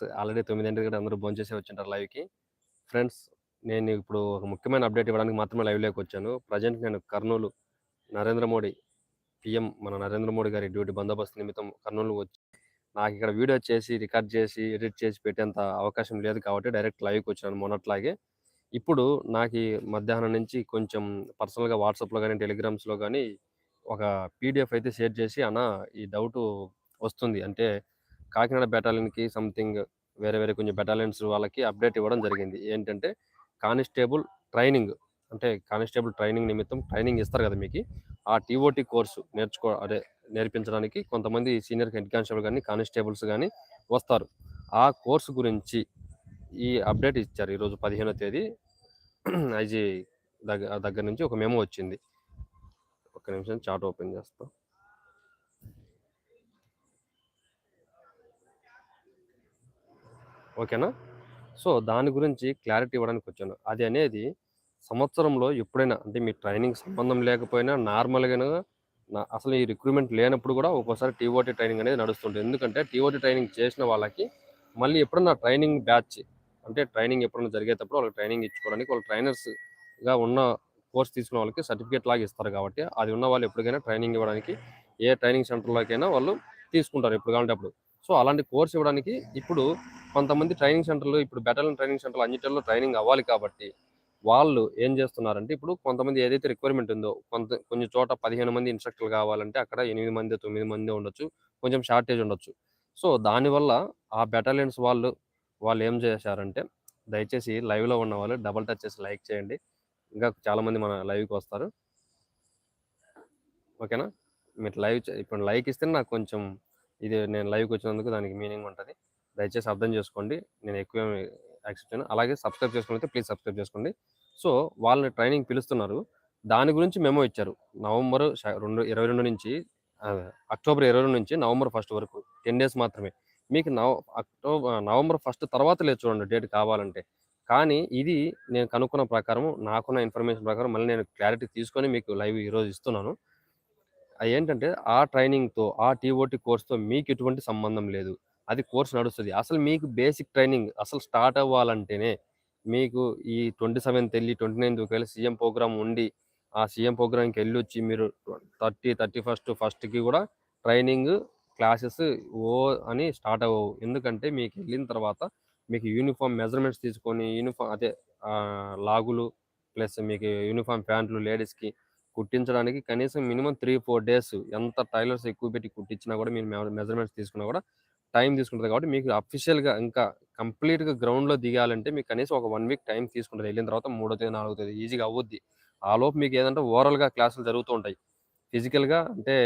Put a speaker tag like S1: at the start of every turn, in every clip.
S1: Friends already తొమ్మిదింటికి కూడా అందరూ భోంచేసి వచ్చింటారు లైవ్కి. ఫ్రెండ్స్ నేను ఇప్పుడు ఒక ముఖ్యమైన అప్డేట్ ఇవ్వడానికి మాత్రమే లైవ్లోకి వచ్చాను. ప్రజెంట్ నేను కర్నూలు నరేంద్ర మోడీ పిఎం మన నరేంద్ర మోడీ గారి డ్యూటీ బందోబస్తు నిమిత్తం కర్నూలు వచ్చి నాకు ఇక్కడ వీడియో చేసి రికార్డ్ చేసి ఎడిట్ చేసి పెట్టేంత అవకాశం లేదు కాబట్టి డైరెక్ట్ లైవ్కి వచ్చాను మొన్నట్లాగే. ఇప్పుడు నాకు మధ్యాహ్నం నుంచి కొంచెం పర్సనల్గా వాట్సాప్లో కానీ టెలిగ్రామ్స్లో కానీ ఒక పీడిఎఫ్ అయితే షేర్ చేసి అన్న ఈ డౌట్ వస్తుంది. అంటే కాకినాడ బెటాలియన్కి సంథింగ్ వేరే వేరే కొంచెం బెటాలియన్స్ వాళ్ళకి అప్డేట్ ఇవ్వడం జరిగింది. ఏంటంటే కానిస్టేబుల్ ట్రైనింగ్ అంటే కానిస్టేబుల్ ట్రైనింగ్ నిమిత్తం ట్రైనింగ్ ఇస్తారు కదా మీకు. ఆ టీఓటీ కోర్సు నేర్చుకో అదే నేర్పించడానికి కొంతమంది సీనియర్ హెడ్ కానిస్టేబుల్ కానీ కానిస్టేబుల్స్ కానీ వస్తారు. ఆ కోర్సు గురించి ఈ అప్డేట్ ఇచ్చారు ఈరోజు పదిహేనో తేదీ. ఐజీ దగ్గర దగ్గర నుంచి ఒక మెమో వచ్చింది. ఒక నిమిషం చాట్ ఓపెన్ చేస్తాం. ఓకేనా? సో దాని గురించి క్లారిటీ ఇవ్వడానికి వచ్చాను. అది అనేది సంవత్సరంలో ఎప్పుడైనా అంటే మీ ట్రైనింగ్ సంబంధం లేకపోయినా నార్మల్గా నా అసలు ఈ రిక్రూట్మెంట్ లేనప్పుడు కూడా ఒక్కోసారి టీఓటీ ట్రైనింగ్ అనేది నడుస్తుంటుంది. ఎందుకంటే టీఓటీ ట్రైనింగ్ చేసిన వాళ్ళకి మళ్ళీ ఎప్పుడన్నా ట్రైనింగ్ బ్యాచ్ అంటే ట్రైనింగ్ ఎప్పుడన్నా జరిగేటప్పుడు వాళ్ళకి ట్రైనింగ్ ఇచ్చుకోవడానికి వాళ్ళు ట్రైనర్స్గా ఉన్న కోర్స్ తీసుకున్న వాళ్ళకి సర్టిఫికేట్ లాగా ఇస్తారు కాబట్టి అది ఉన్న వాళ్ళు ఎప్పటికైనా ట్రైనింగ్ ఇవ్వడానికి ఏ ట్రైనింగ్ సెంటర్లోకైనా వాళ్ళు తీసుకుంటారు ఎప్పుడు కావాలంటే అప్పుడు. సో అలాంటి కోర్స్ ఇవ్వడానికి ఇప్పుడు కొంతమంది ట్రైనింగ్ సెంటర్లు ఇప్పుడు బెటాలియన్ ట్రైనింగ్ సెంటర్లు అన్నిటిలో ట్రైనింగ్ అవ్వాలి కాబట్టి వాళ్ళు ఏం చేస్తున్నారంటే ఇప్పుడు కొంతమంది ఏదైతే రిక్వైర్మెంట్ ఉందో కొంత కొన్ని చోట పదిహేను మంది ఇన్స్ట్రక్టర్లు కావాలంటే అక్కడ ఎనిమిది మంది తొమ్మిది మంది ఉండొచ్చు కొంచెం షార్టేజ్ ఉండొచ్చు. సో దానివల్ల ఆ బెటాలియన్స్ వాళ్ళు వాళ్ళు ఏం చేశారంటే దయచేసి లైవ్లో ఉన్న వాళ్ళు డబల్ టచ్ చేసి లైక్ చేయండి. ఇంకా చాలామంది మన లైవ్కి వస్తారు. ఓకేనా మీరు లైవ్ ఇప్పుడు లైక్ ఇస్తే నాకు కొంచెం ఇది నేను లైవ్కి వచ్చినందుకు దానికి మీనింగ్ ఉంటుంది. దయచేసి అర్థం చేసుకోండి. నేను ఎక్కువ యాక్సెప్ట్ చేయను. అలాగే సబ్స్క్రైబ్ చేసుకుంటే ప్లీజ్ సబ్స్క్రైబ్ చేసుకోండి. సో వాళ్ళని ట్రైనింగ్ పిలుస్తున్నారు. దాని గురించి మెమో ఇచ్చారు. నవంబర్ రెండు ఇరవై రెండు నుంచి అక్టోబర్ ఇరవై రెండు నుంచి నవంబర్ ఫస్ట్ వరకు టెన్ డేస్ మాత్రమే. మీకు నవ అక్టోబర్ నవంబర్ ఫస్ట్ తర్వాత లేదు చూడండి డేట్ కావాలంటే. కానీ ఇది నేను కనుక్కున్న ప్రకారం నాకున్న ఇన్ఫర్మేషన్ ప్రకారం మళ్ళీ నేను క్లారిటీ తీసుకొని మీకు లైవ్ ఈరోజు ఇస్తున్నాను. అది ఏంటంటే ఆ ట్రైనింగ్తో ఆ టీఓటీ కోర్స్తో మీకు ఎటువంటి సంబంధం లేదు. అది కోర్స్ నడుస్తుంది. అసలు మీకు బేసిక్ ట్రైనింగ్ అసలు స్టార్ట్ అవ్వాలంటేనే మీకు ఈ ట్వంటీ సెవెంత్ వెళ్ళి ట్వంటీ నైన్త్ ఒకవేళ సీఎం ప్రోగ్రామ్ ఉండి ఆ సీఎం ప్రోగ్రామ్కి వెళ్ళి వచ్చి మీరు థర్టీ థర్టీ ఫస్ట్ ఫస్ట్కి కూడా ట్రైనింగ్ క్లాసెస్ ఓ అని స్టార్ట్ అవ్వవు. ఎందుకంటే మీకు వెళ్ళిన తర్వాత మీకు యూనిఫామ్ మెజర్మెంట్స్ తీసుకొని యూనిఫామ్ అదే లాగులు ప్లస్ మీకు యూనిఫామ్ ప్యాంట్లు లేడీస్కి కుట్టించడానికి కనీసం మినిమం త్రీ ఫోర్ డేస్ ఎంత టైలర్స్ ఎక్కువ పెట్టి కుట్టించినా కూడా మీరు మెజర్మెంట్స్ తీసుకున్నా కూడా టైం తీసుకుంటుంది కాబట్టి మీకు అఫీషియల్గా ఇంకా కంప్లీట్గా గ్రౌండ్లో దిగాలంటే మీకు కనీసం ఒక వన్ వీక్ టైం తీసుకుంటుంది. వెళ్ళిన తర్వాత మూడో తేదీ నాలుగో తేదీ ఈజీగా అవ్వద్ది ఆ లోపు మీకు ఏదంటే ఓవరాల్గా క్లాసులు జరుగుతూ ఉంటాయి. ఫిజికల్గా అంటే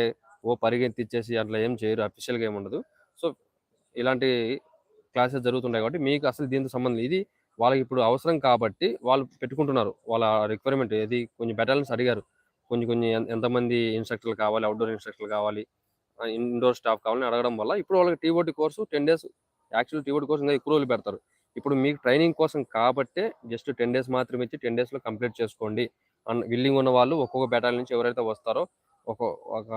S1: ఓ పరిగెత్తిచ్చేసి అట్లా ఏం చేయరు. అఫీషియల్గా ఏమి ఉండదు. సో ఇలాంటి క్లాసెస్ జరుగుతుంటాయి కాబట్టి మీకు అసలు దీంతో సంబంధం ఇది వాళ్ళకి ఇప్పుడు అవసరం కాబట్టి వాళ్ళు పెట్టుకుంటున్నారు. వాళ్ళ రిక్వైర్మెంట్ ఏది? కొంచెం బెటాలియన్స్ అడిగారు. కొన్ని కొన్ని ఎంతమంది ఇన్స్ట్రక్టర్లు కావాలి? అవుట్డోర్ ఇన్స్ట్రక్టర్లు కావాలి? ఇండోర్ స్టాఫ్ కావాలని అడగడం వల్ల ఇప్పుడు వాళ్ళకి TOT course ten days actual TOT course ఇంకా ఎక్కువ రోజులు పెడతారు. ఇప్పుడు మీకు ట్రైనింగ్ కోసం కాబట్టే జస్ట్ టెన్ డేస్ మాత్రమే ఇచ్చి టెన్ డేస్లో కంప్లీట్ చేసుకోండి. అన్న విల్లింగ్ ఉన్న వాళ్ళు ఒక్కొక్క బెటాలియన్ నుంచి ఎవరైతే వస్తారో ఒక ఒక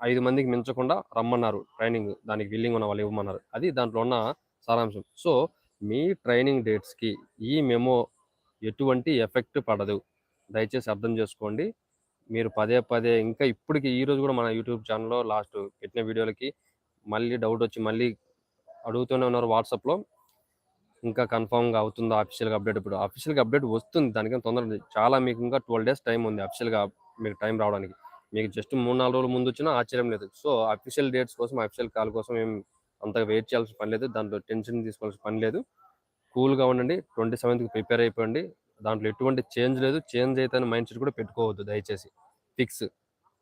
S1: ఐదు మందికి మించకుండా రమ్మన్నారు ట్రైనింగ్ దానికి విల్లింగ్ ఉన్న వాళ్ళు ఇవ్వమన్నారు. అది దాంట్లో ఉన్న సారాంశం. సో మీ ట్రైనింగ్ డేట్స్కి ఈ మెమో ఎటువంటి ఎఫెక్ట్ పడదు. దయచేసి అర్థం చేసుకోండి. మీరు పదే పదే ఇంకా ఇప్పటికి ఈరోజు కూడా మన యూట్యూబ్ ఛానల్లో లాస్ట్ పెట్టిన వీడియోలకి మళ్ళీ డౌట్ వచ్చి మళ్ళీ అడుగుతూనే ఉన్నారు వాట్సాప్లో. ఇంకా కన్ఫామ్గా అవుతుందా అఫీషియల్గా అప్డేట్? ఇప్పుడు అఫీషియల్గా అప్డేట్ వస్తుంది. దానికని తొందర చాలా మీకు ఇంకా ట్వెల్వ్ డేస్ టైం ఉంది అఫీషియల్గా మీకు టైం రావడానికి. మీకు జస్ట్ మూడు నాలుగు రోజుల ముందు వచ్చినా ఆశ్చర్యం లేదు. సో అఫీషియల్ డేట్స్ కోసం అఫీషియల్ కాల్ కోసం ఏం అంతగా వెయిట్ చేయాల్సిన పని లేదు. దాంట్లో టెన్షన్ తీసుకోవాల్సిన పని లేదు. కూల్గా ఉండండి. ట్వంటీ సెవెంత్కి ప్రిపేర్ అయిపోండి. దాంట్లో ఎటువంటి చేంజ్ లేదు. చేంజ్ అయితే మైండ్ సెట్ కూడా పెట్టుకోవద్దు దయచేసి. ఫిక్స్.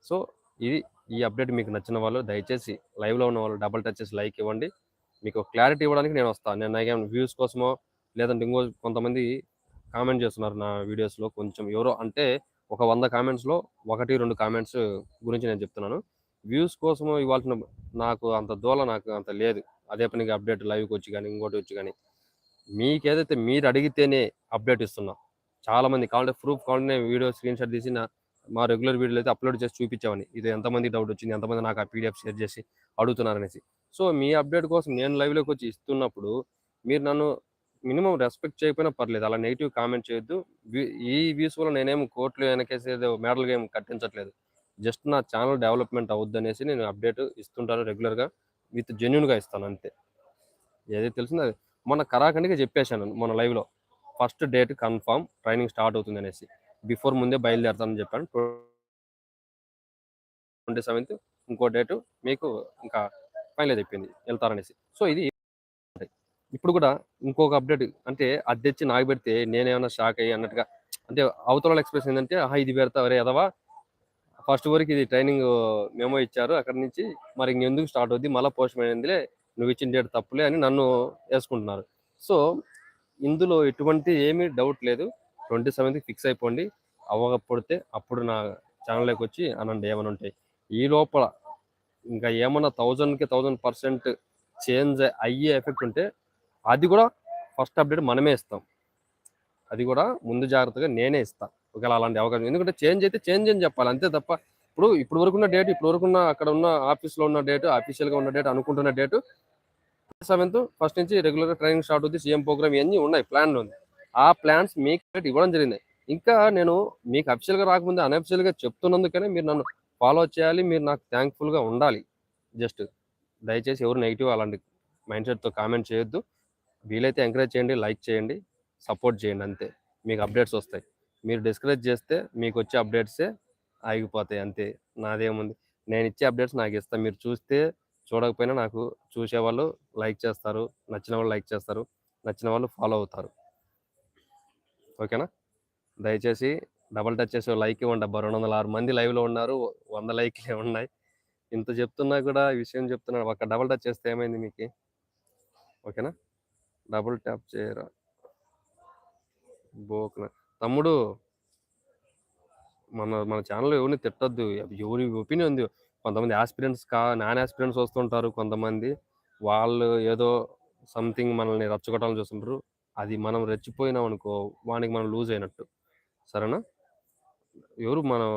S1: సో ఇది ఈ అప్డేట్ మీకు నచ్చిన వాళ్ళు దయచేసి లైవ్లో ఉన్న వాళ్ళు డబల్ టచ్ చేసి లైక్ ఇవ్వండి. మీకు క్లారిటీ ఇవ్వడానికి నేను వస్తాను నేను నాకేం వ్యూస్ కోసమో లేదంటే ఇంకో కొంతమంది కామెంట్ చేస్తున్నారు నా వీడియోస్లో కొంచెం ఎవరో అంటే ఒక వంద కామెంట్స్లో ఒకటి రెండు కామెంట్స్ గురించి నేను చెప్తున్నాను. వ్యూస్ కోసము ఇవ్వాల్సిన నాకు అంత దూల నాకు అంత లేదు. అదే పనికి అప్డేట్ లైవ్కి వచ్చి కానీ ఇంకోటి వచ్చి కానీ. మీకేదైతే మీరు అడిగితేనే అప్డేట్ ఇస్తున్నా. చాలా మంది కావాలంటే ప్రూఫ్ కావాలంటే వీడియో స్క్రీన్ షాట్ తీసి నా మా రెగ్యులర్ వీడియోలు అయితే అప్లోడ్ చేసి చూపించామని ఇది ఎంతమంది డౌట్ వచ్చింది ఎంతమంది నాకు ఆ పీడిఎఫ్ షేర్ చేసి అడుగుతున్నారనేసి సో మీ అప్డేట్ కోసం నేను లైవ్లోకి వచ్చి ఇస్తున్నప్పుడు మీరు నన్ను మినిమం రెస్పెక్ట్ చేయకపోయినా పర్లేదు అలా నెగిటివ్ కామెంట్ చేయొద్దు. ఈ వ్యూస్ వల్ల నేనేం కోట్లు వెనకేసి ఏదో మెడల్ గేమ్ కట్టించట్లేదు. జస్ట్ నా ఛానల్ డెవలప్మెంట్ అవుద్ది అనేసి నేను అప్డేట్ ఇస్తుంటాను రెగ్యులర్గా విత్ జెన్యున్గా ఇస్తాను అంతే. ఏదైతే తెలిసిందో అది. మొన్న కరాఖండిగా చెప్పేశాను మొన్న లైవ్లో first date confirm training start అవుతుంది అనేసి. బిఫోర్ ముందే బయలుదేరుతానని చెప్పాను. ట్వంటీ సెవెంత్ ఇంకో డేటు మీకు ఇంకా ఫైనల్ చెప్పింది వెళ్తారనేసి. సో ఇది ఇప్పుడు కూడా ఇంకొక అప్డేట్ అంటే అద్దెచ్చి నాకు పెడితే నేనేమన్నా షాక్ అయ్యి అన్నట్టుగా అంటే అవతల ఎక్స్ప్రెస్ ఏంటంటే ఆహా ఇది పెడతా వరే అదవా ఫస్ట్ వరకు ఇది ట్రైనింగ్ మెమో ఇచ్చారు అక్కడి నుంచి మరి ఇంకెందుకు స్టార్ట్ అవుద్ది మళ్ళీ పోస్ట్ అయిందిలే నువ్వు ఇచ్చిన డేట్ తప్పులే అని నన్ను వేసుకుంటున్నారు. సో ఇందులో ఎటువంటి ఏమీ డౌట్ లేదు. ట్వంటీ సెవెంత్కి ఫిక్స్ అయిపోండి. అవ్వకపోతే అప్పుడు నా ఛానల్లోకి వచ్చి అనండి ఏమైనా ఉంటాయి ఈ లోపల ఇంకా ఏమన్నా థౌజండ్కి థౌజండ్ పర్సెంట్ చేంజ్ అయ్యే ఎఫెక్ట్ ఉంటే అది కూడా ఫస్ట్ అప్డేట్ మనమే ఇస్తాం. అది కూడా ముందు జాగ్రత్తగా నేనే ఇస్తాను ఒకవేళ అలాంటి అవకాశం ఎందుకంటే చేంజ్ అయితే చేంజ్ అని చెప్పాలి. అంతే తప్ప ఇప్పుడు ఇప్పుడు వరకు ఉన్న డేట్ ఇప్పుడు వరకు ఉన్న అక్కడ ఉన్న ఆఫీస్లో ఉన్న డేట్ అఫీషియల్గా ఉన్న డేట్ అనుకుంటున్న డేట్ సెవెంత్ ఫస్ట్ నుంచి రెగ్యులర్గా ట్రైనింగ్ స్టార్ట్ అవుతుంది సీఎం ప్రోగ్రామ్ ఇవన్నీ ఉన్నాయి ప్లాన్లు ఉంది. ఆ ప్లాన్స్ మీకు ఇవ్వడం జరిగింది. ఇంకా నేను మీకు అఫిషియల్గా రాకముందే అన్అఫిషియల్గా చెప్తున్నందుకనే మీరు నన్ను ఫాలో చేయాలి మీరు నాకు థ్యాంక్ఫుల్గా ఉండాలి. జస్ట్ దయచేసి ఎవరు నెగిటివ్ అలాంటి మైండ్ సెట్తో కామెంట్ చేయొద్దు. వీలైతే ఎంకరేజ్ చేయండి లైక్ చేయండి సపోర్ట్ చేయండి అంతే. మీకు అప్డేట్స్ వస్తాయి. మీరు డిస్కరేజ్ చేస్తే మీకు వచ్చే అప్డేట్సే ఆగిపోతాయి అంతే. నాదేముంది? నేను ఇచ్చే అప్డేట్స్ నాకు ఇస్తాను మీరు చూస్తే చూడకపోయినా నాకు చూసేవాళ్ళు లైక్ చేస్తారు నచ్చిన వాళ్ళు లైక్ చేస్తారు నచ్చిన వాళ్ళు ఫాలో అవుతారు. ఓకేనా? దయచేసి డబల్ టచ్ చేసే లైక్ ఇవ్వండి అబ్బా. రెండు వందల ఆరు మంది లైవ్లో ఉన్నారు వంద లైక్లే ఉన్నాయి. ఇంత చెప్తున్నా కూడా ఈ విషయం చెప్తున్నాను ఒక డబల్ టచ్ చేస్తే ఏమైంది మీకు? ఓకేనా? డబుల్ ట్యాప్ చేయరా? బోకన. తమ్ముడు మన మన ఛానల్ ఎవరిని తిట్టద్దు. ఎవరి ఒపీనియన్ ఉంది. కొంతమంది ఆస్పిరెంట్స్ కా నాన్ ఆస్పిరెంట్స్ వస్తుంటారు కొంతమంది. వాళ్ళు ఏదో సంథింగ్ మనల్ని రచ్చగొట్టాలని చూస్తుంటారు. అది మనం రెచ్చిపోయినాం అనుకో వానికి మనం లూజ్ అయినట్టు. సరేనా? ఎవరు మనం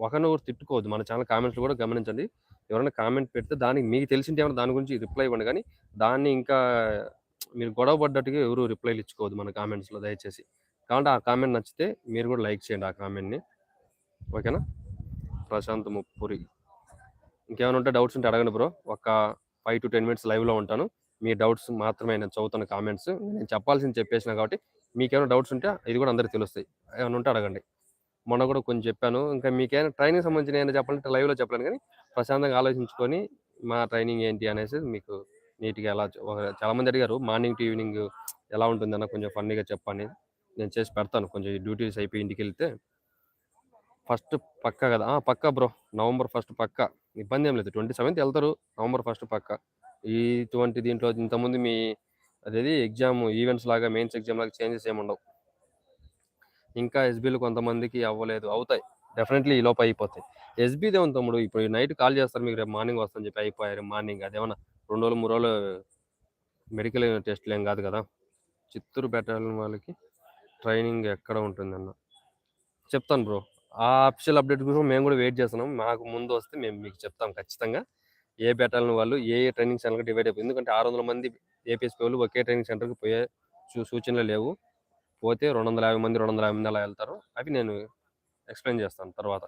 S1: ఒకరిని ఒకరు తిట్టుకోవద్దు. మన ఛానల్ కామెంట్స్ కూడా గమనించండి. ఎవరైనా కామెంట్ పెడితే దానికి మీకు తెలిసింటే ఏమైనా దాని గురించి రిప్లై ఇవ్వండి. కానీ దాన్ని ఇంకా మీరు గొడవ పడ్డట్టుగా ఎవరు రిప్లైలు ఇచ్చుకోవద్దు మన కామెంట్స్లో దయచేసి. కాబట్టి ఆ కామెంట్ నచ్చితే మీరు కూడా లైక్ చేయండి ఆ కామెంట్ని ఓకేనా? ప్రశాంత్ ముప్పురి. ఇంకేమైనా ఉంటే డౌట్స్ ఉంటే అడగండి బ్రో. ఒక ఫైవ్ టు టెన్ మినిట్స్ లైవ్లో ఉంటాను. మీ డౌట్స్ మాత్రమే నేను చదువుతాను కామెంట్స్. నేను చెప్పాల్సింది చెప్పేసిన కాబట్టి మీకేమైనా డౌట్స్ ఉంటే ఇది కూడా అందరికి తెలుస్తాయి. ఏమైనా ఉంటే అడగండి. మొన్న కూడా కొంచెం చెప్పాను. ఇంకా మీకేమైనా ట్రైనింగ్ సంబంధించిన ఏమైనా చెప్పాలంటే లైవ్లో చెప్పలేను కానీ ప్రశాంతంగా ఆలోచించుకొని మా ట్రైనింగ్ ఏంటి అనేసి మీకు నీట్గా ఎలా చాలామంది చాలా మంది అడిగారు మార్నింగ్ టు ఈవినింగ్ ఎలా ఉంటుందన్న కొంచెం ఫన్నీగా చెప్పని. నేను చేసి పెడతాను. కొంచెం డ్యూటీస్ అయిపోయి ఇంటికి వెళ్తే ఫస్ట్ పక్కా కదా? పక్క పక్కా బ్రో. నవంబర్ ఫస్ట్ పక్కా. ఇబ్బంది ఏం లేదు. ట్వంటీ సెవెంత్ వెళ్తారు. నవంబర్ ఫస్ట్ పక్కా. ఇటువంటి దీంట్లో ఇంతకుముందు మీ అదేది ఎగ్జామ్ ఈవెంట్స్ లాగా మెయిన్స్ ఎగ్జామ్ లాగా చేంజెస్ ఏమి ఉండవు. ఇంకా ఎస్బీలు కొంతమందికి అవ్వలేదు. అవుతాయి. డెఫినెట్లీ ఈ లోపు అయిపోతాయి. ఎస్బీదే దేవన్ తమ్ముడు ఇప్పుడు నైట్ కాల్ చేస్తారు మీకు రేపు మార్నింగ్ వస్తాను చెప్పి అయిపోయారు మార్నింగ్. అదేమన్నా రెండు రోజులు మూడు రోజులు మెడికల్ టెస్ట్లు ఏం కాదు కదా? చిత్తూరు బెటాలియన్ వాళ్ళకి ట్రైనింగ్ ఎక్కడ ఉంటుందన్న. చెప్తాను బ్రో. ఆ అఫీషియల్ అప్డేట్ కోసం మేము కూడా వెయిట్ చేస్తున్నాం. మాకు ముందు వస్తే మేము మీకు చెప్తాం ఖచ్చితంగా. ఏ బెటాలియన్ వాళ్ళు ఏ ట్రైనింగ్ సెంటర్కి డివైడ్ అయిపోయింది. ఎందుకంటే ఆరు వందల మంది ఏపీఎస్పీ వాళ్ళు ఒకే ట్రైనింగ్ సెంటర్కి పోయే సూచనలు లేవు. పోతే రెండు వందల యాభై మంది రెండు వందల యాభై మంది అలా వెళ్తారు. అవి నేను ఎక్స్ప్లెయిన్ చేస్తాను తర్వాత.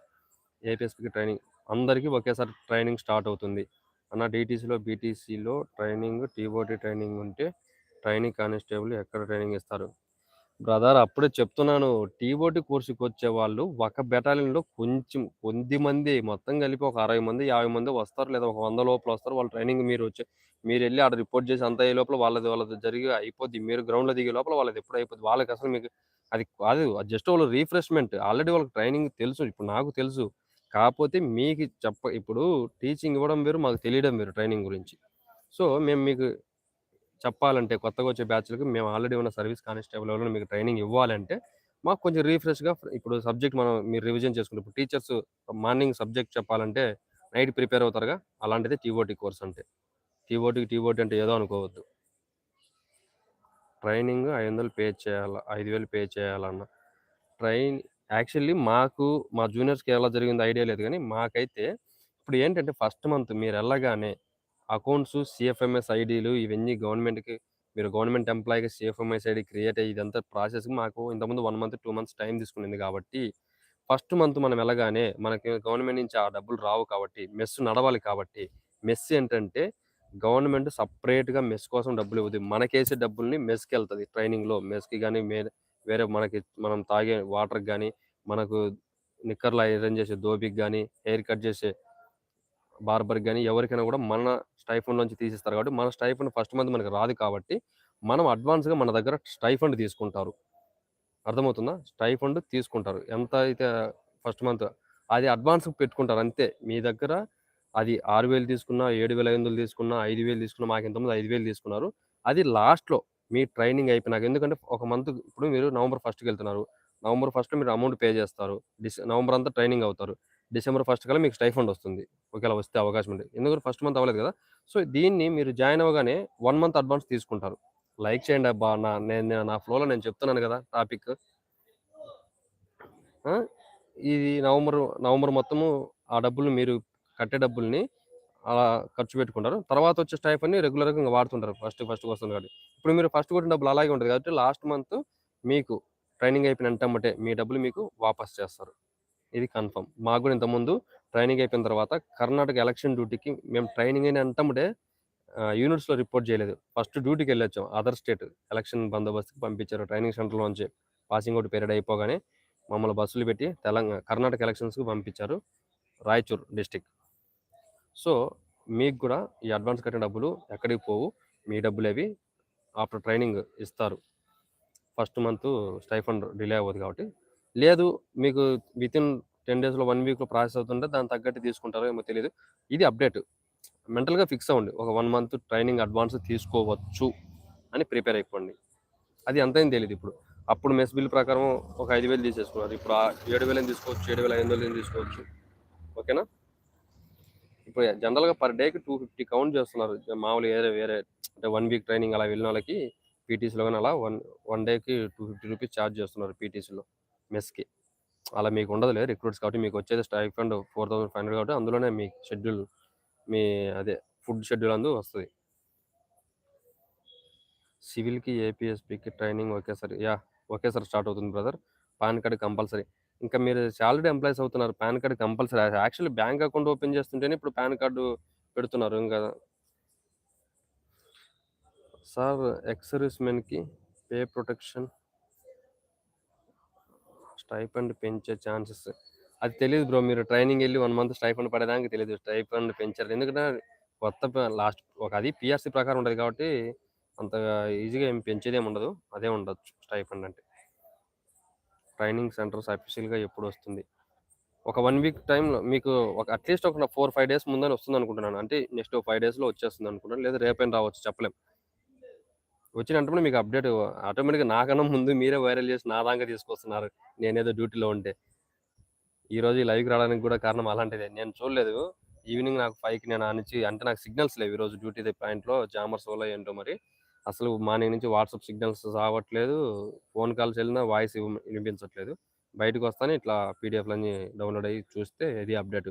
S1: ఏపీఎస్పీకి ట్రైనింగ్ అందరికీ ఒకేసారి ట్రైనింగ్ స్టార్ట్ అవుతుంది. అన్న డిటీసీలో బీటీసీలో ట్రైనింగ్ టీఓటీ ట్రైనింగ్ ఉంటే ట్రైనింగ్ కానిస్టేబుల్ ఎక్కడ ట్రైనింగ్ ఇస్తారు? బ్రదర్ అప్పుడే చెప్తున్నాను. టీబోటి కోర్సుకి వచ్చే వాళ్ళు ఒక బెటాలియన్లో కొంచెం కొద్ది మంది మొత్తం కలిపి ఒక అరవై మంది యాభై మంది వస్తారు లేదా ఒక వంద లోపల వస్తారు. వాళ్ళ ట్రైనింగ్ మీరు వచ్చి మీరు వెళ్ళి ఆడ రిపోర్ట్ చేసి అంత అయ్యే లోపల వాళ్ళది వాళ్ళది జరిగి అయిపోద్ది. మీరు గ్రౌండ్లో దిగే లోపల వాళ్ళది ఎప్పుడు అయిపోద్ది. వాళ్ళకి అసలు మీకు అది కాదు. జస్ట్ వాళ్ళు రీఫ్రెష్మెంట్. ఆల్రెడీ వాళ్ళకి ట్రైనింగ్ తెలుసు. ఇప్పుడు నాకు తెలుసు. కాకపోతే మీకు చెప్ప ఇప్పుడు టీచింగ్ ఇవ్వడం వేరు మాకు తెలియడం వేరు ట్రైనింగ్ గురించి. సో మేము మీకు చెప్పాలంటే కొత్తగా వచ్చే బ్యాచ్లకు మేము ఆల్రెడీ ఉన్న సర్వీస్ కానిస్టేబుల్ ఎవరైనా మీకు ట్రైనింగ్ ఇవ్వాలంటే మాకు కొంచెం రీఫ్రెష్గా ఇప్పుడు సబ్జెక్ట్ మనం మీరు రివిజన్ చేసుకుంటే ఇప్పుడు టీచర్స్ మార్నింగ్ సబ్జెక్ట్ చెప్పాలంటే నైట్ ప్రిపేర్ అవుతారుగా అలాంటిది టీఓటీ కోర్స్ అంటే. టీఓటీకి టీఓటీ అంటే ఏదో అనుకోవద్దు. ట్రైనింగ్ ఐదు వందలు పే చేయాలి ఐదు వేలు పే చేయాలన్న. ట్రైన్ యాక్చువల్లీ మాకు మా జూనియర్స్కి ఎలా జరిగిందో ఐడియా లేదు కానీ మాకైతే ఇప్పుడు ఏంటంటే ఫస్ట్ మంత్ మీరు వెళ్ళగానే అకౌంట్స్ సిఎఫ్ఎంఎస్ ఐడీలు ఇవన్నీ గవర్నమెంట్కి మీరు గవర్నమెంట్ ఎంప్లాయీకి సిఎఫ్ఎంఎస్ ఐడి క్రియేట్ అయ్యి ఇదంతా ప్రాసెస్ మాకు ఇంతకుముందు one month two months time తీసుకునేది కాబట్టి ఫస్ట్ మంత్ మనం వెళ్ళగానే మనకి గవర్నమెంట్ నుంచి ఆ డబ్బులు రావు కాబట్టి మెస్ నడవాలి కాబట్టి మెస్ ఏంటంటే గవర్నమెంట్ సపరేట్గా మెస్ కోసం డబ్బులు ఇవ్వదు. మనకేసే డబ్బుల్ని మెస్కి వెళ్తుంది. ట్రైనింగ్లో మెస్కి కానీ వేరే మనకి మనం తాగే వాటర్కి కానీ మనకు నిక్కర్లు అరేంజ్ చేసే దోబికి కానీ హెయిర్ కట్ చేసే బార్బర్ కానీ ఎవరికైనా కూడా మన స్టైఫండ్ నుంచి తీసిస్తారు కాబట్టి మన స్టైఫండ్ ఫస్ట్ మంత్ మనకి రాదు కాబట్టి మనం అడ్వాన్స్గా మన దగ్గర స్టైఫండ్ తీసుకుంటారు. అర్థమవుతుందా? స్టైఫండ్ తీసుకుంటారు. ఎంత అయితే ఫస్ట్ మంత్ అది అడ్వాన్స్ పెట్టుకుంటారు అంతే. మీ దగ్గర అది ఆరు వేలు తీసుకున్నా ఏడు వేల ఐదు వందలు తీసుకున్నా ఐదు వేలు తీసుకున్నా మాకు ఇంతమంది ఐదు వేలు తీసుకున్నారు. అది లాస్ట్లో మీ ట్రైనింగ్ అయిపోయినాక ఎందుకంటే ఒక మంత్ ఇప్పుడు మీరు నవంబర్ ఫస్ట్కి వెళ్తున్నారు. నవంబర్ ఫస్ట్ మీరు అమౌంట్ పే చేస్తారు. డిస్ నవంబర్ అంతా ట్రైనింగ్ అవుతారు. డిసెంబర్ ఫస్ట్ కల్లా మీకు స్టైఫండ్ వస్తుంది. ఒకవేళ వస్తే అవకాశం ఉంది. ఎందుకంటే ఫస్ట్ మంత్ అవ్వలేదు కదా. సో దీన్ని మీరు జాయిన్ అవ్వగానే వన్ మంత్ అడ్వాన్స్ తీసుకుంటారు. లైక్ చేయండి అబ్బా నా నేను నా ఫ్లోలో నేను చెప్తున్నాను కదా టాపిక్. ఇది నవంబర్ నవంబర్ మొత్తము ఆ డబ్బులు మీరు కట్టే డబ్బుల్ని అలా ఖర్చు పెట్టుకుంటారు. తర్వాత వచ్చే స్టైఫన్ని రెగ్యులర్గా ఇంకా వాడుతుంటారు ఫస్ట్ ఫస్ట్ వస్తుంది కాబట్టి. ఇప్పుడు మీరు ఫస్ట్ కొట్టిన డబ్బులు అలాగే ఉంటుంది కాబట్టి లాస్ట్ మంత్ మీకు ట్రైనింగ్ అయిపోయిన వెంటనే మీ డబ్బులు మీకు వాపస్ చేస్తారు. ఇది కన్ఫర్మ్. మాకు కూడా ఇంతకుముందు ట్రైనింగ్ అయిపోయిన తర్వాత కర్ణాటక ఎలక్షన్ డ్యూటీకి మేము ట్రైనింగ్ అయిన వెంటనే యూనిట్స్లో రిపోర్ట్ చేయలేదు. ఫస్ట్ డ్యూటీకి వెళ్ళొచ్చాం. అదర్ స్టేట్ ఎలక్షన్ బందోబస్తుకి పంపించారు ట్రైనింగ్ సెంటర్లోంచి పాసింగ్ అవుట్ పీరియడ్ అయిపోగానే మమ్మల్ని బస్సులు పెట్టి తెలంగాణ కర్ణాటక ఎలక్షన్స్కి పంపించారు రాయచూర్ డిస్టిక్. సో మీకు కూడా ఈ అడ్వాన్స్ కట్టిన డబ్బులు ఎక్కడికి పోవు. మీ డబ్బులు అవి ఆఫ్టర్ ట్రైనింగ్ ఇస్తారు. ఫస్ట్ మంత్ స్టైఫండ్ డిలే అవ్వదు కాబట్టి లేదు మీకు విత్ ఇన్ టెన్ డేస్లో వన్ వీక్లో ప్రాసెస్ అవుతుంటే దాని తగ్గట్టు తీసుకుంటారో ఏమో తెలియదు ఇది అప్డేట్ మెంటల్గా ఫిక్స్ అవ్వండి. ఒక వన్ మంత్ ట్రైనింగ్ అడ్వాన్స్ తీసుకోవచ్చు అని ప్రిపేర్ అయిపోండి. అది ఎంతైంది తెలియదు ఇప్పుడు. అప్పుడు మెస్ బిల్ ప్రకారం ఒక ఐదు వేలు తీసేసుకున్నారు. ఇప్పుడు ఏడు వేలు తీసుకోవచ్చు? ఏడు వేల ఐదు వందలు తీసుకోవచ్చు? ఓకేనా ఇప్పుడు జనరల్గా పర్ డేకి టూ ఫిఫ్టీ కౌంట్ చేస్తున్నారు. మామూలుగా వేరే వేరే అంటే వన్ వీక్ ట్రైనింగ్ అలా వెళ్ళిన వాళ్ళకి పీటీసీలో కానీ అలా వన్ వన్ డేకి టూ ఫిఫ్టీ రూపీస్ ఛార్జ్ చేస్తున్నారు పీటీసీలో మెస్కి. అలా మీకు ఉండదులే రిక్రూట్స్ కాబట్టి మీకు వచ్చేది stipend four thousand five hundred కాబట్టి అందులోనే మీ షెడ్యూల్ మీ అదే ఫుడ్ షెడ్యూల్ అందు వస్తుంది. సివిల్కి ఏపీఎస్పీకి ట్రైనింగ్ ఒకేసారి యా ఒకేసారి స్టార్ట్ అవుతుంది బ్రదర్. PAN card compulsory. ఇంకా మీరు సాలరీ ఎంప్లాయీస్ అవుతున్నారు PAN card compulsory. Actually bank account open చేస్తుంటేనే ఇప్పుడు పాన్ కార్డు పెడుతున్నారు ఇంకా. సార్ ఎక్స్ మెన్కి పే ప్రొటెక్షన్ స్టైఫండ్ పెంచే ఛాన్సెస్. అది తెలియదు బ్రో మీరు ట్రైనింగ్ వెళ్ళి వన్ మంత్ స్టైఫండ్ పడేదానికి తెలియదు స్టైఫండ్ పెంచారు. ఎందుకంటే కొత్త లాస్ట్ ఒక అది పిఆర్సీ ప్రకారం ఉండదు కాబట్టి అంతగా ఈజీగా ఏం పెంచేదేమి ఉండదు. అదే ఉండొచ్చు స్టైఫండ్ అంటే. ట్రైనింగ్ సెంటర్స్ అఫీషియల్గా ఎప్పుడు వస్తుంది? ఒక వన్ వీక్ టైంలో మీకు ఒక అట్లీస్ట్ ఒక ఫోర్ ఫైవ్ డేస్ ముందని వస్తుంది అనుకుంటున్నాను అంటే నెక్స్ట్ ఫైవ్ డేస్లో వచ్చేస్తుంది అనుకుంటున్నాను లేదా రేపైనా రావచ్చు చెప్పలేము వచ్చినప్పుడు మీకు అప్డేట్ ఆటోమేటిక్గా నాకన్నా ముందు మీరే వైరల్ చేసి నా దాకా తీసుకొస్తున్నారు. నేనేదో డ్యూటీలో ఉంటే. ఈరోజు ఈ లైవ్కి రావడానికి కూడా కారణం అలాంటిదే. నేను చూడలేదు. ఈవినింగ్ నాకు ఫైవ్కి నేను ఆనిచ్చి అంటే నాకు సిగ్నల్స్ లేవు. ఈరోజు డ్యూటీ పాయింట్లో జామర్స్ వల్ల ఏంటో మరి. అసలు మార్నింగ్ నుంచి వాట్సాప్ సిగ్నల్స్ రావట్లేదు. ఫోన్ కాల్స్ వెళ్ళినా వాయిస్ వినిపించట్లేదు. బయటకు వస్తానే ఇట్లా పీడిఎఫ్లన్నీ డౌన్లోడ్ అయ్యి చూస్తే ఇది అప్డేట్.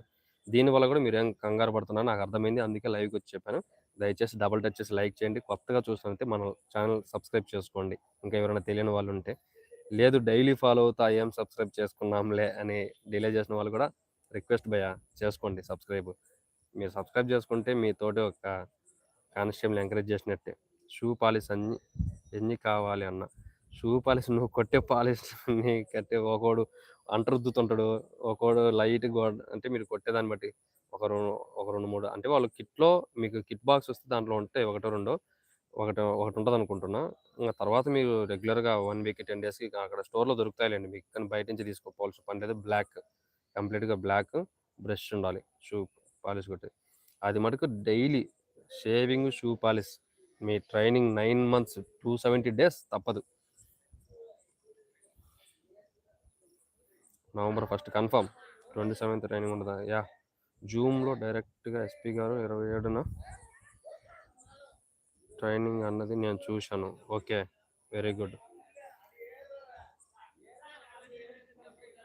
S1: దీనివల్ల కూడా మీరు ఏం కంగారు పడుతున్నా నాకు అర్థమైంది. అందుకే లైవ్కి వచ్చి చెప్పాను. దయచేసి డబల్ టచ్ చేసి లైక్ చేయండి. కొత్తగా చూస్తుంటే మన ఛానల్ సబ్స్క్రైబ్ చేసుకోండి. ఇంకా ఎవరైనా తెలియని వాళ్ళు ఉంటే లేదు డైలీ ఫాలో అవుతా ఏం సబ్స్క్రైబ్ చేసుకున్నాంలే అని డిలే చేసిన వాళ్ళు కూడా రిక్వెస్ట్ భయ చేసుకోండి సబ్స్క్రైబ్. మీరు సబ్స్క్రైబ్ చేసుకుంటే మీ తోటి ఒక కానిస్టేబుల్ ఎంకరేజ్ చేసినట్టే. షూ పాలిస్ అన్ని ఎన్ని కావాలి అన్న. షూ పాలిస్ నువ్వు కొట్టే పాలిస్ కట్టే ఒకడు అంటరుద్దుతుంటాడు ఒకడు లైట్ గోడ అంటే మీరు కొట్టేదాన్ని బట్టి ఒక రెండు ఒక రెండు మూడు అంటే వాళ్ళు కిట్లో మీకు కిట్ బాక్స్ వస్తే దాంట్లో ఉంటే ఒకటో రెండో ఒకటి ఒకటి ఉంటుంది అనుకుంటున్నా. ఇంకా తర్వాత మీరు రెగ్యులర్గా వన్ వీక్ టెన్ డేస్కి అక్కడ స్టోర్లో దొరుకుతాయిలేండి మీకు. కానీ బయట నుంచి తీసుకోపోవాల్సి పని లేదు. బ్లాక్ కంప్లీట్గా బ్లాక్ బ్రష్ ఉండాలి. షూ పాలిష్ కొట్టి. అది మటుకు డైలీ షేవింగ్ షూ పాలిష్. మీ training nine months two seventy days తప్పదు. November first confirm twenty seventh training ఉండదా యా. జూమ్లో డైరెక్ట్గా ఎస్పీ గారు ఇరవై ఏడున ట్రైనింగ్ అన్నది నేను చూశాను. Okay very good.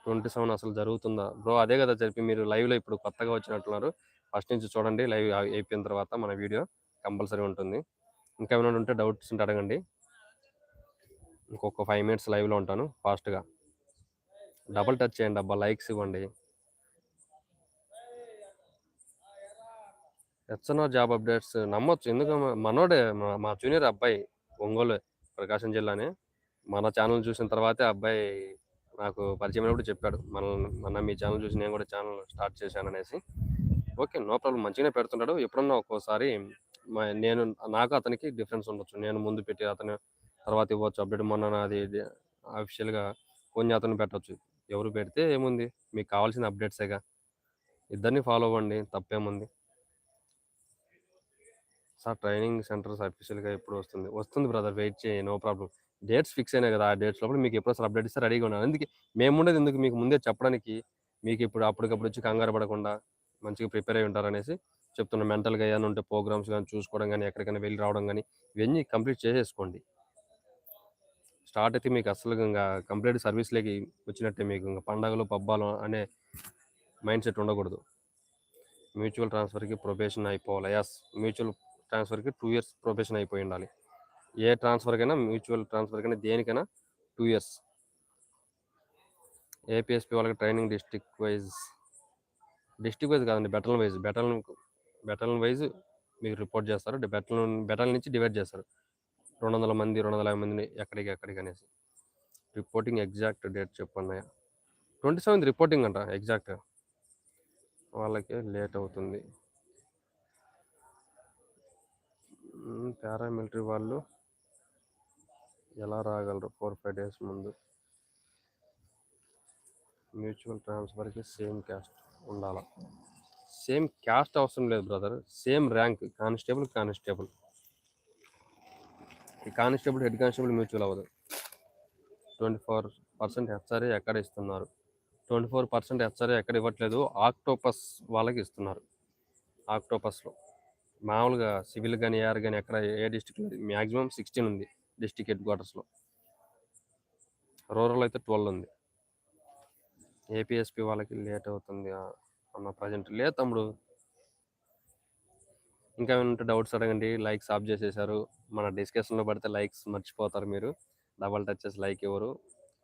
S1: Twenty seven అసలు జరుగుతుందా? బ్రో అదే కదా చెప్పి మీరు లైవ్లో ఇప్పుడు కొత్తగా వచ్చినట్టున్నారు. ఫస్ట్ నుంచి చూడండి లైవ్ అయిపోయిన తర్వాత మన వీడియో కంపల్సరీ ఉంటుంది. ఇంకా ఏమైనా ఉంటే డౌట్స్ ఉంటే అడగండి. ఇంకొక ఫైవ్ మినిట్స్ లైవ్లో ఉంటాను ఫాస్ట్గా. డబల్ టచ్ చేయండి అబ్బా లైక్స్ ఇవ్వండి. ఎచ్చనో జాబ్ అప్డేట్స్ నమ్మొచ్చు. ఎందుకు మనోడే మా- మా జూనియర్ అబ్బాయి ఒంగోలు ప్రకాశం జిల్లానే. మన ఛానల్ చూసిన తర్వాతే అబ్బాయి నాకు పరిచయం అయినప్పుడు చెప్పాడు. మనల్ని మన మీ ఛానల్ చూసి నేను కూడా ఛానల్ స్టార్ట్ చేశాను అనేసి ఓకే నో ప్రాబ్లం మంచిగానే పెడుతున్నాడు. ఎప్పుడన్నా ఒక్కోసారి మా- నేను నాకు అతనికి డిఫరెన్స్ ఉండొచ్చు. నేను ముందు పెట్టి అతను తర్వాత ఇవ్వచ్చు. అప్డేట్ మొన్న నాది అఫీషియల్గా కొన్ని అతను పెట్టవచ్చు ఎవరు పెడితే ఏముంది? మీకు కావాల్సిన అప్డేట్సేగా. ఇద్దరిని ఫాలో అవ్వండి. తప్పేముంది? సార్ ట్రైనింగ్ సెంటర్స్ అఫీషియల్గా ఎప్పుడు వస్తుంది? వస్తుంది బ్రదర్ వెయిట్ చేయి నో ప్రాబ్లం డేట్స్ ఫిక్స్ అయినాయి కదా ఆ డేట్స్ లోపల మీకు ఎప్పుడు సార్ అప్డేట్ ఇస్తే రెడీగా ఉన్నాను. అందుకే మేము ఉండేది ఎందుకు మీకు ముందే చెప్పడానికి మీకు ఇప్పుడు అప్పటికప్పుడు వచ్చి కంగారు పడకుండా మంచిగా ప్రిపేర్ అయి ఉంటారనేసి చెప్తున్నా. మెంటల్గా ఏమైనా ఉంటే ప్రోగ్రామ్స్ కానీ చూసుకోవడం కానీ ఎక్కడికైనా వెళ్ళి రావడం కానీ ఇవన్నీ కంప్లీట్ చేసేసుకోండి. స్టార్ట్ అయితే మీకు అసలు ఇంకా కంప్లీట్ సర్వీస్లోకి వచ్చినట్టే మీకు. ఇంకా పండగలు పబ్బాలు అనే మైండ్ సెట్ ఉండకూడదు. మ్యూచువల్ ట్రాన్స్ఫర్కి ప్రొబేషన్ అయిపోవాలి. ఎస్ మ్యూచువల్ ట్రాన్స్ఫర్కి టూ ఇయర్స్ ప్రొఫెషన్ అయిపోయి ఉండాలి. ఏ ట్రాన్స్ఫర్కైనా మ్యూచువల్ ట్రాన్స్ఫర్కైనా దేనికైనా టూ ఇయర్స్ ఏపీఎస్పీ వాళ్ళకి training district wise district wise కాదండి బెటల్ వైజ్ బెటల్ బెటల్ వైజ్ మీకు రిపోర్ట్ చేస్తారు. బెటల్ బెటల్ నుంచి డివైడ్ చేస్తారు. రెండు వందల మంది రెండు వందల యాభై మందిని ఎక్కడికి ఎక్కడికి అనేసి. రిపోర్టింగ్ ఎగ్జాక్ట్ డేట్ చెప్పన్నయ్య. ట్వంటీ సెవెంత్ రిపోర్టింగ్ అంట ఎగ్జాక్ట్ వాళ్ళకి లేట్ అవుతుంది. పారామిలిటరీ వాళ్ళు ఎలా రాగలరు? ఫోర్ ఫైవ్ డేస్ ముందు మ్యూచువల్ ట్రాన్స్ఫర్కి సేమ్ క్యాస్ట్ ఉండాలి? సేమ్ క్యాస్ట్ అవసరం లేదు brother. Same rank constable constable. ఈ కానిస్టేబుల్ హెడ్ కానిస్టేబుల్ మ్యూచువల్ అవ్వదు. ట్వంటీ ఫోర్ పర్సెంట్ హెచ్ఆర్ఏ ఎక్కడ ఇస్తున్నారు? ట్వంటీ ఫోర్ పర్సెంట్ హెచ్ఆర్ఏ ఎక్కడ ఇవ్వట్లేదు? ఆక్టోపస్ వాళ్ళకి ఇస్తున్నారు. ఆక్టోపస్లో. మామూలుగా సివిల్ కానీ ఏఆర్ కానీ ఎక్కడ ఏ డిస్టిక్ మ్యాక్సిమం సిక్స్టీన్ ఉంది డిస్టిక్ హెడ్ క్వార్టర్స్లో రూరల్ అయితే ట్వెల్వ్ ఉంది. ఏపీఎస్పీ వాళ్ళకి లేట్ అవుతుంది అన్న ప్రజెంట్. లేదు తమ్ముడు. ఇంకా ఏమైనా ఉంటే డౌట్స్ అడగండి. లైక్స్ ఆఫ్ చేసేసారు. మన డిస్కషన్లో పడితే లైక్స్ మర్చిపోతారు మీరు. డబల్ టచ్ చేసి లైక్ ఇవ్వరు.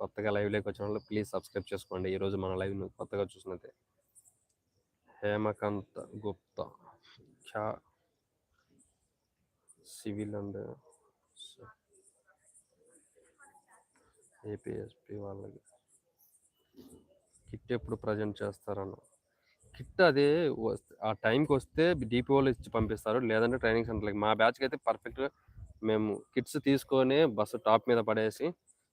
S1: కొత్తగా లైవ్లోకి వచ్చిన వాళ్ళు ప్లీజ్ సబ్స్క్రైబ్ చేసుకోండి. ఈరోజు మన లైవ్ కొత్తగా చూసినట్టే హేమకాంత్ గుప్తా. ఖ్యా సివిల్ అండ్ ఏపీఎస్పి వాళ్ళకి. కిట్ ఎప్పుడు ప్రజెంట్ చేస్తారన్న కిట్ అదే ఆ టైంకి వస్తే డిపిఓలు ఇచ్చి పంపిస్తారు. లేదంటే ట్రైనింగ్ సెంటర్లకి మా బ్యాచ్కి అయితే పర్ఫెక్ట్గా మేము కిట్స్ తీసుకొని బస్సు టాప్ మీద పడేసి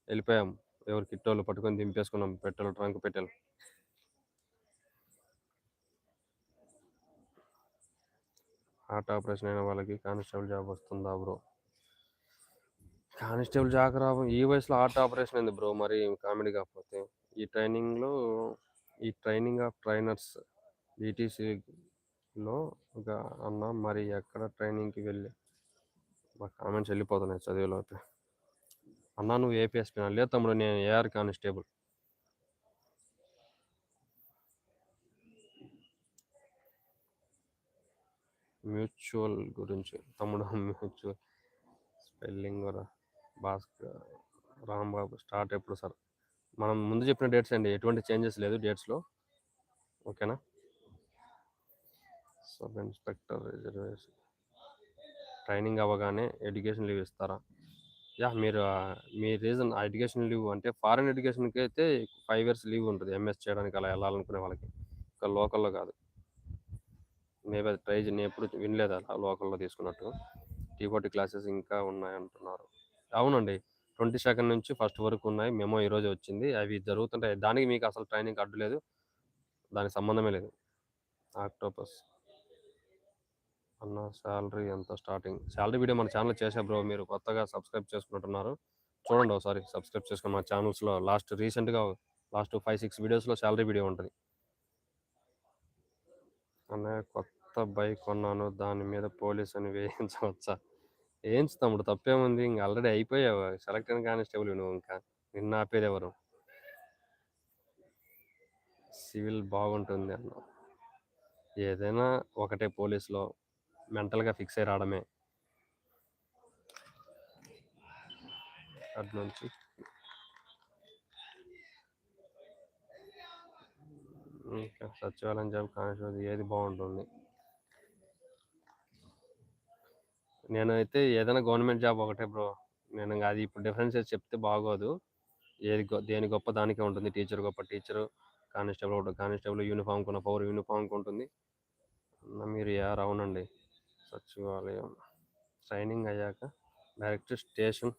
S1: వెళ్ళిపోయాము ఎవరు కిట్ వాళ్ళు పట్టుకొని దింపేసుకున్నాం. పెట్టెలు ట్రంక్ పెట్టెలు. హార్ట్ ఆపరేషన్ అయిన వాళ్ళకి కానిస్టేబుల్ జాబ్ వస్తుందా బ్రో? కానిస్టేబుల్ జాబ్ రావు ఈ వయసులో హార్ట్ ఆపరేషన్ అయింది బ్రో? మరి కామెడీ కాకపోతే ఈ ట్రైనింగ్లో ఈ ట్రైనింగ్ ఆఫ్ ట్రైనర్స్ బీటీసీలో ఒక అన్న మరి ఎక్కడ ట్రైనింగ్కి వెళ్ళి మా కామెంట్స్ వెళ్ళిపోతున్నాయి చదివేలోపు. అన్న నువ్వు ఏపీఎస్పీనా లేదు తమ్ముడు నేను ఏఆర్ కానిస్టేబుల్. మ్యూచువల్ గురించి. తమ్ముడు mutual spelling Bhaskar Rambabu start ఎప్పుడు సార్? మనం ముందు చెప్పిన డేట్స్ అండి ఎటువంటి చేంజెస్ లేదు డేట్స్లో. ఓకేనా? Sub inspector reservation. ట్రైనింగ్ అవ్వగానే ఎడ్యుకేషన్ లీవ్ ఇస్తారా? యా మీరు మీ రీజన్ ఎడ్యుకేషన్ లీవ్ అంటే ఫారెన్ ఎడ్యుకేషన్కి అయితే ఫైవ్ ఇయర్స్ లీవ్ ఉంటుంది ఎంఎస్ చేయడానికి అలా వెళ్ళాలనుకునే వాళ్ళకి. ఇంకా లోకల్లో కాదు. మేబీ అది ట్రై నేను ఎప్పుడు వినలేదు అలా లోకల్లో తీసుకున్నట్టు. టీఫోర్టీ క్లాసెస్ ఇంకా ఉన్నాయంటున్నారు. అవునండి. ట్వంటీ సెకండ్ నుంచి ఫస్ట్ వరకు ఉన్నాయి. మెమో ఈరోజు వచ్చింది. అవి జరుగుతుంటాయి. దానికి మీకు అసలు ట్రైనింగ్ అడ్డులేదు దానికి సంబంధమే లేదు. ఆక్టోపస్ అన్న శాలరీ ఎంత స్టార్టింగ్? శాలరీ వీడియో మన ఛానల్ చేసే బ్రో. మీరు కొత్తగా సబ్స్క్రైబ్ చేసుకుంటున్నారు చూడండి ఒకసారి సబ్స్క్రైబ్ చేసుకుని మా ఛానల్స్లో లాస్ట్ రీసెంట్గా లాస్ట్ ఫైవ్ సిక్స్ వీడియోస్లో శాలరీ వీడియో ఉంటుంది. అన్నయ్య కొత్త కొత్త బైక్ కొన్నాను దాని మీద పోలీస్ అని వేయించవచ్చా? ఏంచి తమ్ముడు తప్పేముంది? ఇంక ఆల్రెడీ అయిపోయావు. సెలెక్ట్ అయిన కానిస్టేబుల్ నువ్వు ఇంకా. నిన్న ఆపేది ఎవరు? సివిల్ బాగుంటుంది అన్న ఏదైనా ఒకటే పోలీసులో మెంటల్గా ఫిక్స్ అయి రావడమే. అటు నుంచి ఇంకా సచివాలయం జాబ్ కానిస్టేబుల్ ఏది బాగుంటుంది? నేనైతే ఏదైనా గవర్నమెంట్ జాబ్ ఒకటే బ్రో. నేను ఇంకా అది ఇప్పుడు డిఫరెన్సెస్ చెప్తే బాగోదు. ఏది గొ- దేని గొప్ప దానికే ఉంటుంది. టీచర్ గొప్ప టీచరు కానిస్టేబుల్ ఒకటి కానిస్టేబుల్ యూనిఫామ్ కొన్న పవర్ యూనిఫామ్ ఉంటుంది మీరు యార్ అవునండి సచివాలయం ట్రైనింగ్ అయ్యాక డైరెక్ట్ స్టేషన్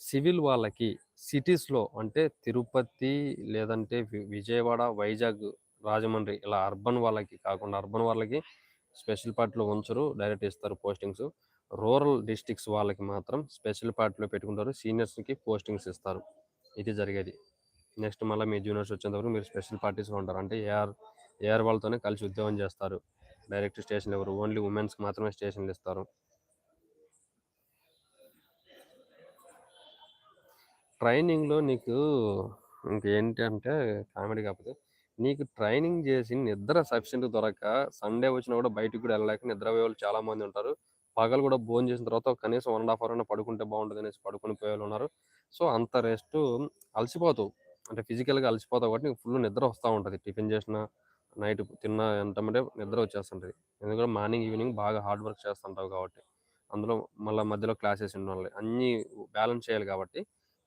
S1: సివిల్ వాళ్ళకి సిటీస్లో అంటే తిరుపతి లేదంటే వి- విజయవాడ వైజాగ్ రాజమండ్రి ఇలా అర్బన్ వాళ్ళకి కాకుండా అర్బన్ వాళ్ళకి స్పెషల్ పార్టీలో ఉంచరు. డైరెక్ట్ ఇస్తారు పోస్టింగ్స్. రూరల్ డిస్ట్రిక్ట్స్ వాళ్ళకి మాత్రం స్పెషల్ పార్టీలో పెట్టుకుంటారు. సీనియర్స్కి పోస్టింగ్స్ ఇస్తారు. ఇది జరిగేది. నెక్స్ట్ మళ్ళీ మీ జూనియర్స్ వచ్చేంతవరకు మీరు స్పెషల్ పార్టీస్లో ఉంటారు. అంటే ఏఆర్ ఏఆర్ వాళ్ళతోనే కలిసి ఉద్యోగం చేస్తారు. డైరెక్ట్ స్టేషన్లు ఎవరు ఓన్లీ ఉమెన్స్కి మాత్రమే స్టేషన్లు ఇస్తారు. ట్రైనింగ్లో నీకు ఇంకేంటి అంటే కామెడీ కాకపోతే నీకు ట్రైనింగ్ చేసి నిద్ర సఫిషియెంట్ దొరక సండే వచ్చినా కూడా బయటికి కూడా వెళ్ళలేక నిద్ర పోయే వాళ్ళు చాలా మంది ఉంటారు. పగలు కూడా భోజనం చేసిన తర్వాత కనీసం వన్ అండ్ హాఫ్ అవర్ అయినా పడుకుంటే బాగుంటుంది అనేసి పడుకుని పోయేవాళ్ళు ఉన్నారు. సో అంత రెస్ట్ అలసిపోతావు. అంటే ఫిజికల్గా అలసిపోతావు కాబట్టి నీకు ఫుల్ నిద్ర వస్తూ ఉంటుంది. టిఫిన్ చేసిన నైట్ తిన్న ఎంతమంటే నిద్ర వచ్చేస్తుంటుంది. ఎందుకంటే మార్నింగ్ ఈవినింగ్ బాగా హార్డ్ వర్క్ చేస్తుంటావు కాబట్టి. అందులో మళ్ళీ మధ్యలో క్లాసెస్ ఉండాలి. అన్నీ బ్యాలెన్స్ చేయాలి కాబట్టి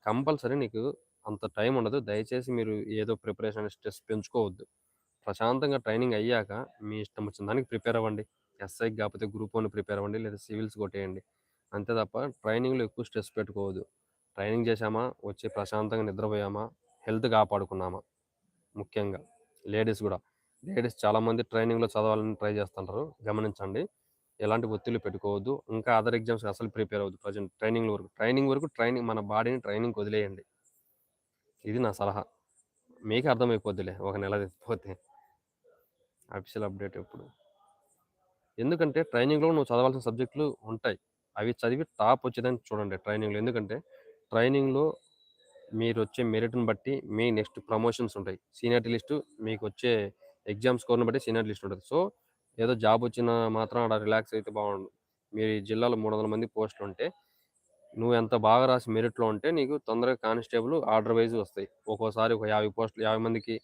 S1: కంపల్సరీ నీకు అంత టైం ఉండదు. దయచేసి మీరు ఏదో ప్రిపరేషన్ స్ట్రెస్ పెంచుకోవద్దు. ప్రశాంతంగా ట్రైనింగ్ అయ్యాక మీ ఇష్టం వచ్చిన దానికి ప్రిపేర్ అవ్వండి. ఎస్ఐకి కాకపోతే గ్రూప్ వన్ ప్రిపేర్ అవ్వండి లేదా సివిల్స్ కొట్టేయండి. అంతే తప్ప ట్రైనింగ్లో ఎక్కువ స్ట్రెస్ పెట్టుకోవద్దు. ట్రైనింగ్ చేసామా వచ్చి ప్రశాంతంగా నిద్రపోయామా హెల్త్ కాపాడుకున్నామా ముఖ్యంగా. లేడీస్ కూడా. లేడీస్ చాలామంది ట్రైనింగ్లో చదవాలని ట్రై చేస్తుంటారు. గమనించండి. ఎలాంటి ఒత్తిళ్ళు పెట్టుకోవద్దు. ఇంకా అదర్ ఎగ్జామ్స్ అసలు ప్రిపేర్ అవ్వద్దు ప్రజెంట్ ట్రైనింగ్ వరకు. ట్రైనింగ్ వరకు ట్రైనింగ్ మన బాడీని ట్రైనింగ్ వదిలేయండి. ఇది నా సలహా. మీకు అర్థమైపోద్దిలే ఒక నెల పోతే అఫీషియల్ అప్డేట్ ఎప్పుడు? ఎందుకంటే ట్రైనింగ్లో నువ్వు చదవాల్సిన సబ్జెక్టులు ఉంటాయి. అవి చదివి టాప్ వచ్చేదాన్ని చూడండి ట్రైనింగ్లో. ఎందుకంటే ట్రైనింగ్లో మీరు వచ్చే మెరిట్ని బట్టి మీ నెక్స్ట్ ప్రమోషన్స్ ఉంటాయి. సీనియారిటీ లిస్టు మీకు వచ్చే ఎగ్జామ్ స్కోర్ని బట్టి సీనియారిటీ లిస్ట్ ఉంటుంది. సో ఏదో జాబ్ వచ్చిన మాత్రం అక్కడ రిలాక్స్ అయితే బాగుండు. మీరు ఈ జిల్లాలో మూడు వందల మంది పోస్టులు ఉంటే నువ్వు ఎంత బాగా రాసి మెరిట్లో ఉంటే నీకు తొందరగా కానిస్టేబుల్ ఆర్డర్ వైజ్ వస్తాయి. ఒక్కోసారి ఒక యాభై పోస్టులు యాభై మందికి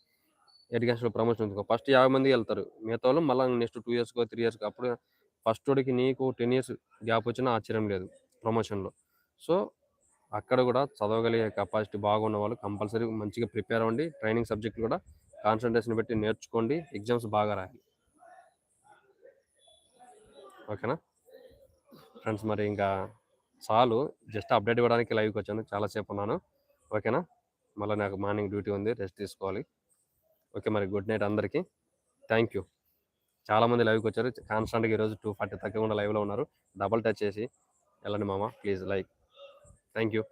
S1: ఎడ్యుకేషన్ ప్రమోషన్ ఉంది ఫస్ట్ యాభై మంది వెళ్తారు. మిగతా వాళ్ళు మళ్ళీ నెక్స్ట్ టూ ఇయర్స్కో త్రీ ఇయర్స్కో అప్పుడు ఫస్ట్ వాడికి నీకు టెన్ ఇయర్స్ గ్యాప్ వచ్చినా ఆశ్చర్యం లేదు ప్రమోషన్లో. సో అక్కడ కూడా చదవగలిగే కెపాసిటీ బాగున్న వాళ్ళు కంపల్సరీ మంచిగా ప్రిపేర్ అవ్వండి. ట్రైనింగ్ సబ్జెక్టులు కూడా కాన్సన్ట్రేషన్ పెట్టి నేర్చుకోండి. ఎగ్జామ్స్ బాగా రాయాలి. ఓకేనా? ఫ్రెండ్స్ మరి ఇంకా చాలు. జస్ట్ అప్డేట్ ఇవ్వడానికి లైవ్కి వచ్చాను. చాలాసేపు ఉన్నాను. ఓకేనా? మళ్ళీ నాకు మార్నింగ్ డ్యూటీ ఉంది. రెస్ట్ తీసుకోవాలి. ఓకే మరి గుడ్ నైట్ అందరికీ. Thank you. చాలామంది లైవ్కి వచ్చారు. కాన్స్టాంట్గా ఈరోజు టూ ఫార్టీ తగ్గకుండా లైవ్లో ఉన్నారు. డబల్ టచ్ చేసి వెళ్ళండి మామ ప్లీజ్ లైక్. Thank you.